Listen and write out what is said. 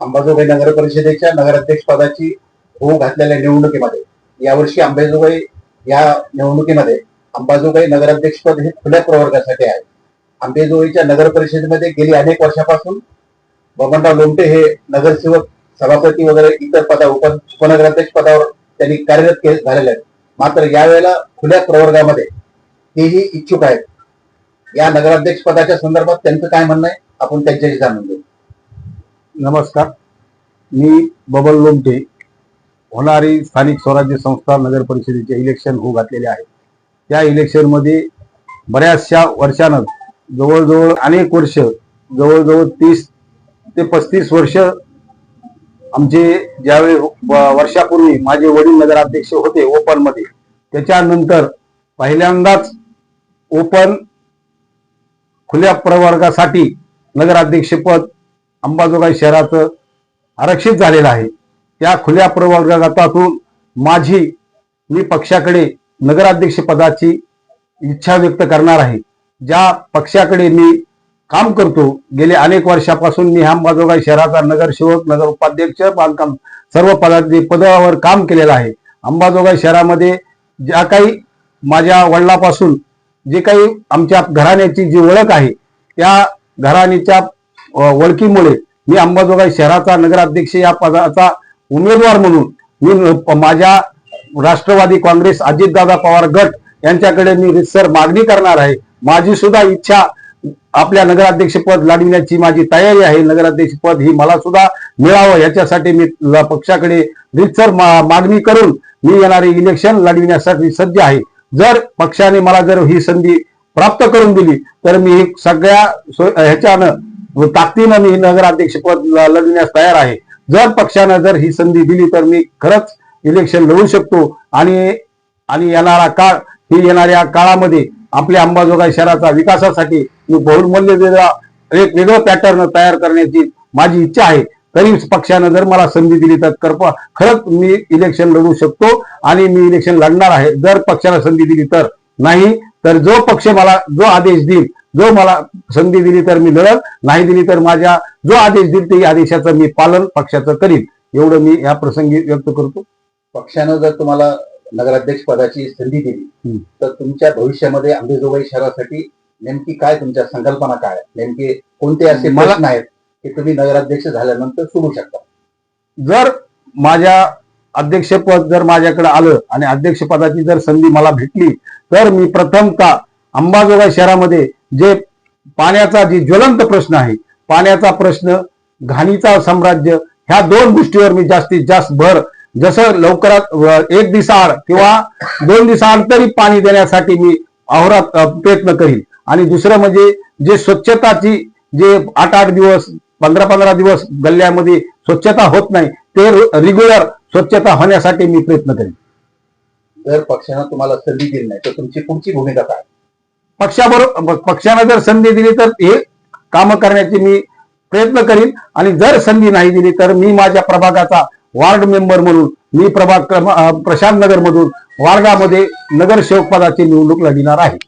अंबाजोगाई नगर परिषदेच्या नगराध्यक्ष पदाची होऊ घातलेल्या निवडणुकीमध्ये यावर्षी अंबाजोगाई या निवडणुकीमध्ये अंबाजोगाई नगराध्यक्ष पद हे खुल्या प्रवर्गासाठी आहे. अंबाजोगाईच्या नगर परिषदेमध्ये गेली अनेक वर्षापासून बबनराव लोमटे हे नगरसेवक सभापती वगैरे इतर पदा उप उपनगराध्यक्ष पदावर त्यांनी कार्यरत झालेले आहेत. मात्र यावेळेला खुल्या प्रवर्गामध्ये तेही इच्छुक आहेत. या नगराध्यक्ष पदाच्या संदर्भात त्यांचं काय म्हणणं आहे? आपण त्यांच्याशी जाणून घेऊ. नमस्कार. मी बबल लोमटे होणारी स्थानिक स्वराज्य संस्था नगर परिषदेचे इलेक्शन होऊ घातलेले आहे. त्या इलेक्शनमध्ये बऱ्याचशा वर्षानं जवळजवळ अनेक वर्ष जवळजवळ तीस ते पस्तीस वर्ष आमचे ज्यावेळी व- वर्षापूर्वी माझे वडील नगराध्यक्ष होते ओपनमध्ये त्याच्यानंतर पहिल्यांदाच ओपन खुल्या प्रवर्गासाठी नगराध्यक्षपद अंबाजोगाई शहराचं आरक्षित झालेलं आहे. त्या खुल्या प्रवर्गातून माझी मी पक्षाकडे नगराध्यक्ष पदाची इच्छा व्यक्त करणार आहे. ज्या पक्षाकडे मी काम करतो गेले अनेक वर्षापासून मी अंबाजोगाई शहराचा नगरसेवक नगर उपाध्यक्ष बांधकाम सर्व पदाचे पदावर काम केलेलं आहे. अंबाजोगाई शहरामध्ये ज्या काही माझ्या वडिलापासून जे काही आमच्या घराण्याची जी ओळख आहे त्या घराणीच्या ओळखीमुळे मी अंबाजोगाई शहराचा नगराध्यक्ष या पदाचा उमेदवार म्हणून मी माझ्या राष्ट्रवादी काँग्रेस अजितदादा पवार गट यांच्याकडे मी रितसर मागणी करणार आहे. माझी सुद्धा इच्छा आपल्या नगराध्यक्षपद लढविण्याची माझी तयारी आहे. नगराध्यक्षपद ही मला सुद्धा मिळावं याच्यासाठी मी पक्षाकडे रितसर मागणी करून मी येणारे इलेक्शन लढविण्यासाठी सज्ज आहे. जर पक्षाने मला जर ही संधी प्राप्त करून दिली तर मी सगळ्या सो- ह्याच्यानं ताकदीनं मी नगराध्यक्षपद लढण्यास लढविण्यास तयार आहे. जर पक्षानं जर ही संधी दिली तर मी खरंच इलेक्शन लढवू शकतो. आणि आणि येणारा काळ ही येणाऱ्या काळामध्ये आपल्या अंबाजोगाई शहराचा विकासासाठी मी बहुमूल्य वेगळा एक वेगळं पॅटर्न तयार करण्याची माझी इच्छा आहे. तरी पक्षानं जर मला संधी दिली तर करपा खरंच मी इलेक्शन लढवू शकतो आणि मी इलेक्शन लढणार आहे. जर पक्षाला संधी दिली तर नाही तर जो पक्ष मला जो आदेश देईल जो मला संधी दिली तर मी लढल नाही दिली तर माझ्या जो आदेश देईल ते आदेशाचं मी पालन पक्षाचं करीन एवढं मी या प्रसंगी व्यक्त करतो पक्षानं जर तुम्हाला नगराध्यक्ष पदाची संधी दिली. तर तुमच्या भविष्यामध्ये अंबेजोगाई शहरासाठी नेमकी काय तुमच्या संकल्पना काय? नेमके कोणते असे प्रश्न आहेत की तुम्ही नगराध्यक्ष झाल्यानंतर सोडू शकता जर माझ्या अध्यक्षपद जर माझ्याकडे आलं आणि अध्यक्षपदाची जर संधी मला भेटली तर मी प्रथमतः अंबाजोगाई शहरामध्ये जे पाण्याचा जी ज्वलंत प्रश्न आहे पाण्याचा प्रश्न घाणीचा साम्राज्य ह्या दोन गोष्टीवर मी जास्तीत जास्त भर जसं लवकरात एक दिवसाआड किंवा दोन दिवसाआड तरी पाणी देण्यासाठी मी अहोरात प्रयत्न करीन. आणि दुसरं म्हणजे जे स्वच्छताची जे आठ आठ दिवस पंधरा पंधरा दिवस गल्ल्यामध्ये स्वच्छता होत नाही ते रेग्युलर स्वच्छता होण्यासाठी मी प्रयत्न करीन. जर पक्षानं तुम्हाला संधी दिली नाही तर तुमची पुढची भूमिका काय? पक्षाबरोबर पक्षानं जर संधी दिली तर हे कामं करण्याची मी प्रयत्न करीन. आणि जर संधी नाही दिली तर मी माझ्या प्रभागाचा वार्ड मेंबर म्हणून मी प्रभाग प्रशांत नगर मधून वार्डामध्ये नगरसेवक पदाची निवडणूक लढणार आहे.